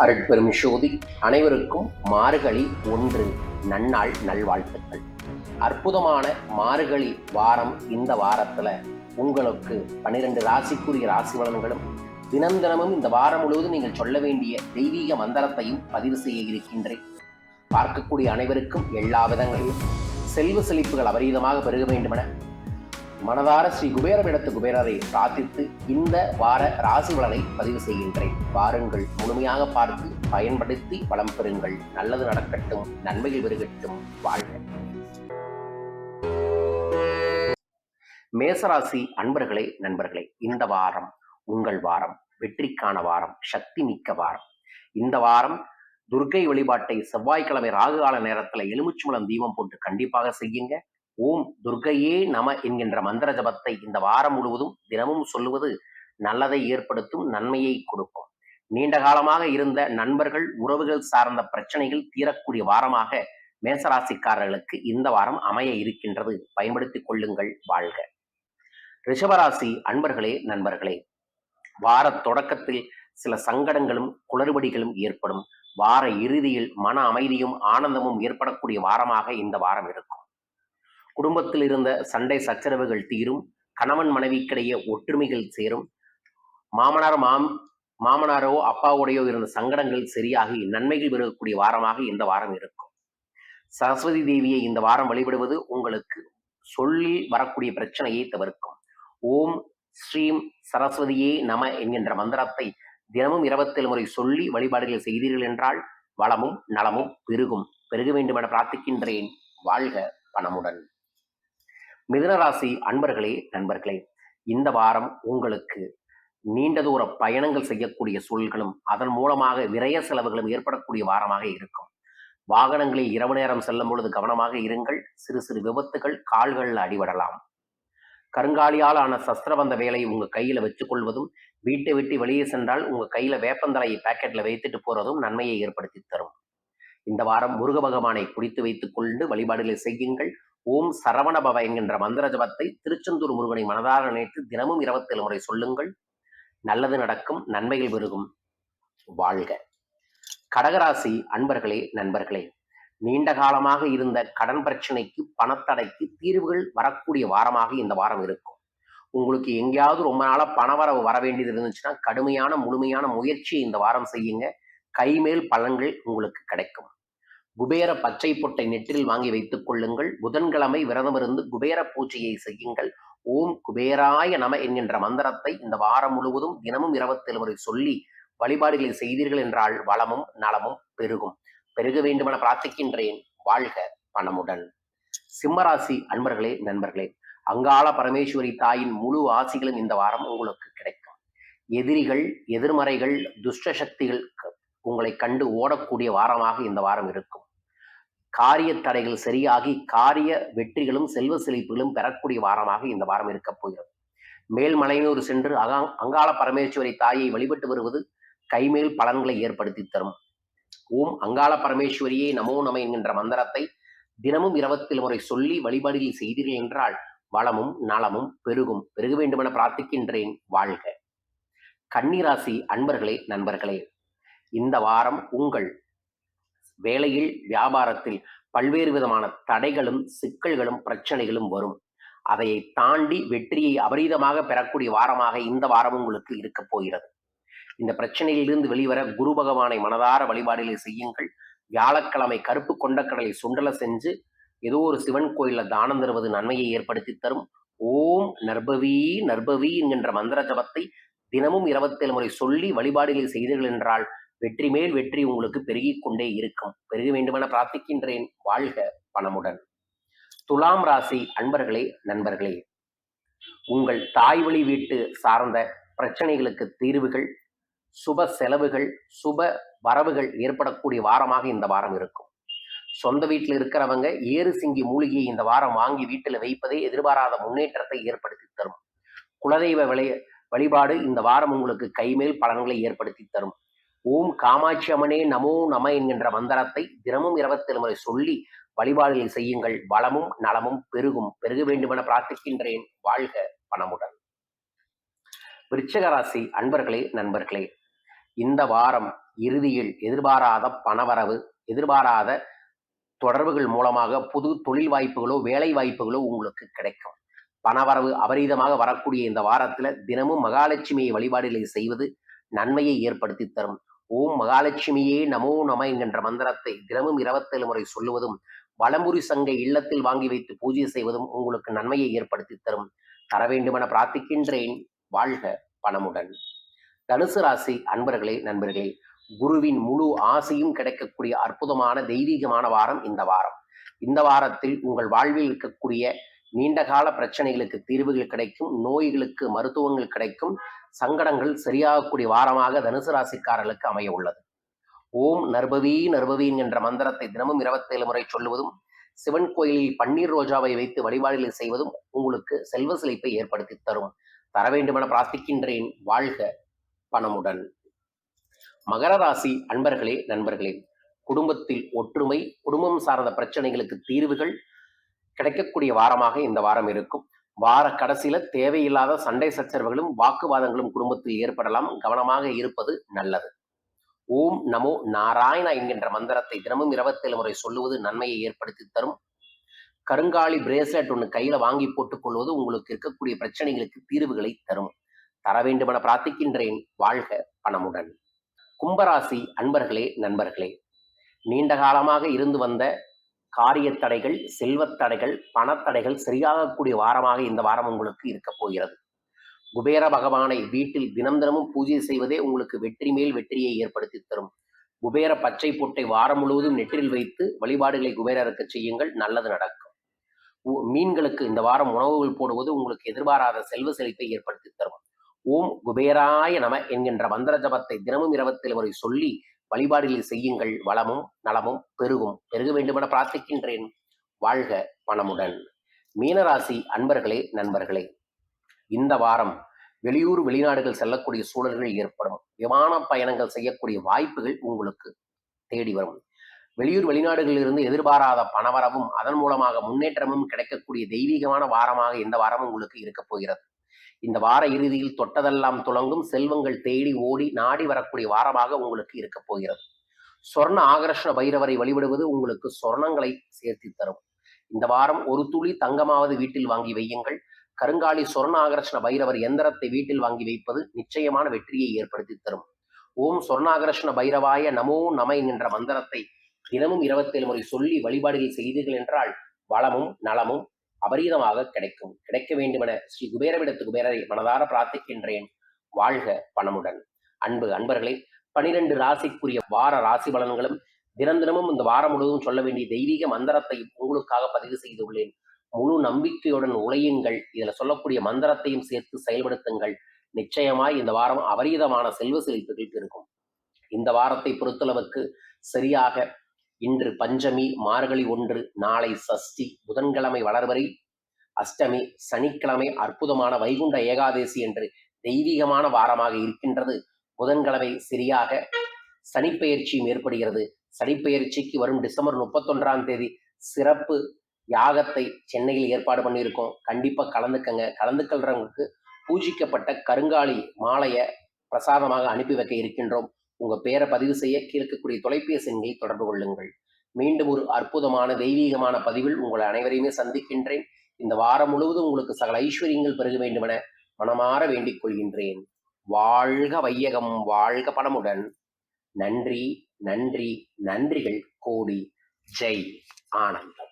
அருட்பெரும் சோதி அனைவருக்கும் மார்கழி ஒன்று நன்னாள் நல்வாழ்த்துக்கள். அற்புதமான மார்கழி வாரம் இந்த வாரத்தில் உங்களுக்கு பன்னிரெண்டு ராசிக்குரிய ராசி பலன்களும் தினம் தினமும் இந்த வாரம் முழுவதும் நீங்கள் சொல்ல வேண்டிய தெய்வீக மந்திரத்தையும் பதிவு செய்ய இருக்கின்றேன். பார்க்கக்கூடிய அனைவருக்கும் எல்லா விதங்களிலும் செல்வ செழிப்புகள் அபரீதமாக பெருக வேண்டுமென மனதார ஸ்ரீ குபேரமிடத்து குபேரரை பிரார்த்தித்து இந்த வார ராசி பலனை பதிவு செய்கின்றேன். வாருங்கள் முழுமையாக பார்த்து பயன்படுத்தி வளம் பெறுங்கள். நல்லது நடக்கட்டும் நன்மைகள் பெருகட்டும் வாழ்க. மேசராசி அன்பர்களே நண்பர்களே இந்த வாரம் உங்கள் வாரம் வெற்றிக்கான வாரம் சக்தி மிக்க வாரம். இந்த வாரம் துர்க்கை வழிபாட்டை செவ்வாய்க்கிழமை ராகு கால நேரத்தில் எலுமிச்சம்பழம் தீபம் போட்டு கண்டிப்பாக செய்யுங்க. ஓம் துர்கையே நம என்கின்ற மந்திர ஜபத்தை இந்த வாரம் முழுவதும் தினமும் சொல்லுவது நல்லதை ஏற்படுத்தும் நன்மையை கொடுக்கும். நீண்ட காலமாக இருந்த நண்பர்கள் உறவுகள் சார்ந்த பிரச்சனைகள் தீரக்கூடிய வாரமாக மேசராசிக்காரர்களுக்கு இந்த வாரம் அமைய இருக்கின்றது. பயன்படுத்திக் கொள்ளுங்கள் வாழ்க. ரிஷபராசி அன்பர்களே நண்பர்களே வார தொடக்கத்தில் சில சங்கடங்களும் குளறுபடிகளும் ஏற்படும். வார இறுதியில் மன அமைதியும் ஆனந்தமும் ஏற்படக்கூடிய வாரமாக இந்த வாரம் இருக்கும். குடும்பத்தில் இருந்த சண்டை சச்சரவுகள் தீரும் கணவன் மனைவிக்கிடையே ஒற்றுமைகள் சேரும். மாமனார் மாம் மாமனாரோ அப்பாவுடையோ இருந்த சங்கடங்கள் சரியாகி நன்மைகள் பெறக்கூடிய வாரமாக இந்த வாரம் இருக்கும். சரஸ்வதி தேவியை இந்த வாரம் வழிபடுவது உங்களுக்கு சொல்லி வரக்கூடிய பிரச்சனையை தவிர்க்கும். ஓம் ஸ்ரீம் சரஸ்வதியே நம என்கின்ற மந்திரத்தை தினமும் இருபத்தேழு முறை சொல்லி வழிபாடுகள் செய்தீர்கள் என்றால் வளமும் நலமும் பெருகும். பெருக வேண்டும் என பிரார்த்திக்கின்றேன். வாழ்க பணமுடன் மிதுனராசி அன்பர்களே நண்பர்களே இந்த வாரம் உங்களுக்கு நீண்ட தூர பயணங்கள் செய்யக்கூடிய சூழல்களும் அதன் மூலமாக விரய செலவுகளும் ஏற்படக்கூடிய வாரமாக இருக்கும். வாகனங்களில் இரவு நேரம் செல்லும் பொழுது கவனமாக இருங்கள். சிறு சிறு விபத்துகள் கால்களில் அடிபடலாம். கருங்காலியால் ஆன சஸ்திரபந்த வேலையை உங்க கையில வச்சுக்கொள்வதும் வீட்டை விட்டு வெளியே சென்றால் உங்க கையில வேப்பந்தலையை பாக்கெட்ல வைத்துட்டு போறதும் நன்மையை ஏற்படுத்தி தரும். இந்த வாரம் முருக பகவானை குடித்து வைத்துக் கொண்டு வழிபாடுகளை செய்யுங்கள். ஓம் சரவணபவ என்கின்ற மந்திர ஜபத்தை திருச்செந்தூர் முருகனை மனதார நினைத்து தினமும் இருபத்தேழு முறை சொல்லுங்கள். நல்லது நடக்கும் நன்மைகள் பெருகும் வாழ்க. கடகராசி அன்பர்களே நண்பர்களே நீண்ட காலமாக இருந்த கடன் பிரச்சனைக்கு பணத்தடைக்கு தீர்வுகள் வரக்கூடிய வாரமாக இந்த வாரம் இருக்கும். உங்களுக்கு எங்கேயாவது ரொம்ப நாளா பணவரவு வர வேண்டியது இருந்துச்சுன்னா கடுமையான முழுமையான முயற்சியை இந்த வாரம் செய்யுங்க. கைமேல் பலன்கள் உங்களுக்கு கிடைக்கும். குபேர பச்சை பொட்டை நெற்றில் வாங்கி வைத்துக் கொள்ளுங்கள். புதன்கிழமை விரதமிருந்து குபேர பூஜையை செய்யுங்கள். ஓம் குபேராய நம என்கின்ற மந்திரத்தை இந்த வாரம் முழுவதும் தினமும் இருபத்தேழு முறை சொல்லி வழிபாடுகளை செய்தீர்கள் என்றால் வளமும் நலமும் பெருகும். பெருக வேண்டுமென பிரார்த்திக்கின்றேன். வாழ்க பணமுடன் சிம்மராசி அன்பர்களே நண்பர்களே அங்காள பரமேஸ்வரி தாயின் முழு ஆசிகளும் இந்த வாரம் உங்களுக்கு கிடைக்கும். எதிரிகள் எதிர்மறைகள் துஷ்ட சக்திகள் உங்களை கண்டு ஓடக்கூடிய வாரமாக இந்த வாரம் இருக்கும். காரிய தடைகள் சரியாகி காரிய வெற்றிகளும் செல்வ செழிப்புகளும் பெறக்கூடிய வாரமாக இந்த வாரம் இருக்கப் போகிறது. மேல்மலையூர் சென்று அகா அங்காள பரமேஸ்வரி தாயை வழிபட்டு வருவது கைமேல் பலன்களை ஏற்படுத்தி தரும். ஓம் அங்காள பரமேஸ்வரியே நமோ நம என்கின்ற மந்திரத்தை தினமும் இரவத்தில் முறை சொல்லி வழிபாடுகள் செய்தீர்கள் என்றால் வளமும் நலமும் பெருகும். பெருக வேண்டுமென பிரார்த்திக்கின்றேன். வாழ்க. கன்னிராசி அன்பர்களே நண்பர்களே இந்த வாரம் உங்கள் வேலையில் வியாபாரத்தில் பல்வேறு விதமான தடைகளும் சிக்கல்களும் பிரச்சனைகளும் வரும். அதை தாண்டி வெற்றியை அபரீதமாக பெறக்கூடிய வாரமாக இந்த வாரம் உங்களுக்கு இருக்கப் போகிறது. இந்த பிரச்சனையிலிருந்து வெளிவர குரு பகவானை மனதார வழிபாடுகளை செய்யுங்கள். வியாழக்கிழமை கருப்பு கொண்டக்கடலை சுண்டல செஞ்சு ஏதோ ஒரு சிவன் கோயில்ல தானம் தருவது நன்மையை ஏற்படுத்தி தரும். ஓம் நர்பவி நர்பவி என்கின்ற மந்திர ஜபத்தை தினமும் இருபத்தேழு முறை சொல்லி வழிபாடுகளை செய்தீர்கள் என்றால் வெற்றி மேல் வெற்றி உங்களுக்கு பெருகிக் கொண்டே இருக்கும். பெருக வேண்டுமென பிரார்த்திக்கின்றேன். வாழ்க பணமுடன் துலாம் ராசி அன்பர்களே நண்பர்களே. உங்கள் தாய் வழி வீட்டு சார்ந்த பிரச்சனைகளுக்கு தீர்வுகள் சுப செலவுகள் சுப வரவுகள் ஏற்படக்கூடிய வாரமாக இந்த வாரம் இருக்கும். சொந்த வீட்டில் இருக்கிறவங்க ஏறு சிங்கி மூலிகையை இந்த வாரம் வாங்கி வீட்டில் வைப்பதே எதிர்பாராத முன்னேற்றத்தை ஏற்படுத்தி தரும். குலதெய்வ விளைய வழிபாடு இந்த வாரம் உங்களுக்கு கைமேல் பலன்களை ஏற்படுத்தி தரும். ஓம் காமாட்சி அம்மனே நமோ நம என்கின்ற மந்திரத்தை தினமும் இருபத்தி முறை சொல்லி வழிபாடுகளை செய்யுங்கள். வளமும் நலமும் பெருகும். பெருக வேண்டுமென பிரார்த்திக்கின்றேன். வாழ்க பணமுடன் ராசி அன்பர்களே நண்பர்களே இந்த வாரம் இறுதியில் எதிர்பாராத பணவரவு எதிர்பாராத தொடர்புகள் மூலமாக புது தொழில் வாய்ப்புகளோ வேலை வாய்ப்புகளோ உங்களுக்கு கிடைக்கும். பணவரவு அபரீதமாக வரக்கூடிய இந்த வாரத்துல தினமும் மகாலட்சுமியை வழிபாடுகளை செய்வது நன்மையை ஏற்படுத்தி தரும். ஓம் மகாலட்சுமியே நமோ நம என்கின்ற மந்திரத்தை தினமும் இருபத்தேழு முறை சொல்லுவதும் வலம்புரி சங்கை இல்லத்தில் வாங்கி வைத்து பூஜை செய்வதும் உங்களுக்கு நன்மையை ஏற்படுத்தி தரும். தர வேண்டுமென பிரார்த்திக்கின்றேன். வாழ்க பணமுடன் தனுசு ராசி அன்பர்களே நண்பர்களே குருவின் முழு ஆசையும் கிடைக்கக்கூடிய அற்புதமான தெய்வீகமான வாரம் இந்த வாரம். இந்த வாரத்தில் உங்கள் வாழ்வில் இருக்கக்கூடிய நீண்டகால பிரச்சனைகளுக்கு தீர்வுகள் கிடைக்கும் நோய்களுக்கு மருத்துவங்கள் கிடைக்கும் சங்கடங்கள் சரியாகக்கூடிய வாரமாக தனுசு ராசிக்காரர்களுக்கு அமைய உள்ளது. ஓம் நர்பவி நர்பவீன் என்ற மந்திரத்தை தினமும் இருபத்தேழு முறை சொல்லுவதும் சிவன் கோயிலில் பன்னீர் ரோஜாவை வைத்து வழிபாடுகளை செய்வதும் உங்களுக்கு செல்வ செழிப்பை ஏற்படுத்தி தரும். தர வேண்டுமென பிரார்த்திக்கின்றேன். வாழ்க பணமுடன். மகர ராசி அன்பர்களே நண்பர்களே குடும்பத்தில் ஒற்றுமை குடும்பம் சார்ந்த பிரச்சனைகளுக்கு தீர்வுகள் கிடைக்கக்கூடிய வாரமாக இந்த வாரம் இருக்கும். வார கடைசியில தேவையில்லாத சண்டை சச்சரவுகளும் வாக்குவாதங்களும் குடும்பத்தில் ஏற்படலாம். கவனமாக இருப்பது நல்லது. ஓம் நமோ நாராயண என்கின்ற மந்திரத்தை தினமும் இருபத்தேழு முறை சொல்லுவது நன்மையை ஏற்படுத்தி தரும். கருங்காலி பிரேஸ்லெட் ஒன்று கையில வாங்கி போட்டுக் கொள்வது உங்களுக்கு இருக்கக்கூடிய பிரச்சனைகளுக்கு தீர்வுகளை தரும். தர வேண்டுமென பிரார்த்திக்கின்றேன். வாழ்க பணமுடன் கும்பராசி அன்பர்களே நண்பர்களே நீண்ட காலமாக இருந்து வந்த காரியத்தடைகள் தடைகள் செல்வத் தடைகள் பணத்தடைகள் சரியாகக்கூடிய வாரமாக இந்த வாரம் உங்களுக்கு இருக்க போகிறது. குபேர பகவானை வீட்டில் தினம் தினமும் பூஜை செய்வதே உங்களுக்கு வெற்றி மேல் வெற்றியை ஏற்படுத்தி தரும். குபேர பச்சை பொட்டை வாரம் முழுவதும் நெற்றில் வைத்து வழிபாடுகளை குபேரருக்கு செய்யுங்கள் நல்லது நடக்கும். உ- மீன்களுக்கு இந்த வாரம் உணவுகள் போடுவது உங்களுக்கு எதிர்பாராத செல்வ செழிப்பை ஏற்படுத்தி தரும். ஓம் குபேராய நம என்கின்ற மந்திர ஜபத்தை தினமும் இரவத்தில் அவரை சொல்லி வழிபாடுகளை செய்யுங்கள். வளமும் நலமும் பெருகும். பெருக வேண்டுமென பிரார்த்திக்கின்றேன். வாழ்க பணமுடன் மீனராசி அன்பர்களே நண்பர்களே இந்த வாரம் வெளியூர் வெளிநாடுகள் செல்லக்கூடிய சூழல்கள் ஏற்படும் விமான பயணங்கள் செய்யக்கூடிய வாய்ப்புகள் உங்களுக்கு தேடி வரும். வெளியூர் வெளிநாடுகளிலிருந்து எதிர்பாராத பணவரவும் அதன் மூலமாக முன்னேற்றமும் கிடைக்கக்கூடிய தெய்வீகமான வாரமாக இந்த வாரம் உங்களுக்கு இருக்கப் போகிறது. இந்த வார இறுதியில் தொட்டதெல்லாம் துளங்கும் செல்வங்கள் தேடி ஓடி நாடி வரக்கூடிய வாரமாக உங்களுக்கு இருக்கப் போகிறது. சொர்ண ஆகர்ஷண பைரவரை வழிபடுவது உங்களுக்கு சொர்ணங்களை சேர்த்து தரும். இந்த வாரம் ஒரு துளி தங்கமாவது வீட்டில் வாங்கி வையுங்கள். கருங்காலி சொர்ண ஆகர்ஷண பைரவர் எந்திரத்தை வீட்டில் வாங்கி வைப்பது நிச்சயமான வெற்றியை ஏற்படுத்தி தரும். ஓம் சொர்ணாகர்ஷண பைரவாய நமோ நமை என்ற மந்திரத்தை தினமும் இருபத்தேழு முறை சொல்லி வழிபாடுகள் செய்தீர்கள் என்றால் வளமும் நலமும் அபரீதமாக கிடைக்கும் கிடைக்க வேண்டுமென ஸ்ரீ குபேரவிடத்து குபேரரை மனதார பிரார்த்திக்கின்றேன். வாழ்க பணமுடன் அன்பு அன்பர்களே பனிரெண்டு ராசிக்குரிய வார ராசி பலன்களும் தினந்தினமும் இந்த வாரம் முழுவதும் சொல்ல வேண்டிய தெய்வீக மந்திரத்தையும் உங்களுக்காக பதிவு செய்துள்ளேன். முழு நம்பிக்கையுடன் உழையுங்கள். இதுல சொல்லக்கூடிய மந்திரத்தையும் சேர்த்து செயல்படுத்துங்கள். நிச்சயமாய் இந்த வாரம் அபரீதமான செல்வ செழிப்புகள் இருக்கும். இந்த வாரத்தை பொறுத்தளவுக்கு சரியாக இன்று பஞ்சமி மார்கழி ஒன்று நாளை சஷ்டி புதன்கிழமை வளர்வரை அஷ்டமி சனிக்கிழமை அற்புதமான வைகுண்ட ஏகாதேசி என்று தெய்வீகமான வாரமாக இருக்கின்றது. புதன்கிழமை சரியாக சனிப்பெயர்ச்சியும் ஏற்படுகிறது. சனிப்பெயர்ச்சிக்கு வரும் டிசம்பர் முப்பத்தொன்றாம் தேதி சிறப்பு யாகத்தை சென்னையில் ஏற்பாடு பண்ணியிருக்கோம். கண்டிப்பா கலந்துக்கங்க. கலந்துக்கல்றவங்களுக்கு பூஜிக்கப்பட்ட கருங்காலி மாலையை பிரசாதமாக அனுப்பி வைக்க இருக்கின்றோம். உங்க பேரை பதிவு செய்ய கீழ்க்கக்கூடிய தொலைபேசி தொடர்பு கொள்ளுங்கள். மீண்டும் ஒரு அற்புதமான தெய்வீகமான பதிவில் உங்களை அனைவரையுமே சந்திக்கின்றேன். இந்த வாரம் முழுவதும் உங்களுக்கு சகல ஐஸ்வர்யங்கள் பெருக வேண்டுமென மனமாற வேண்டிக் கொள்கின்றேன். வாழ்க வையகம் வாழ்க பணமுடன். நன்றி நன்றி நன்றிகள் கோடி. ஜெய். ஆனந்தம்.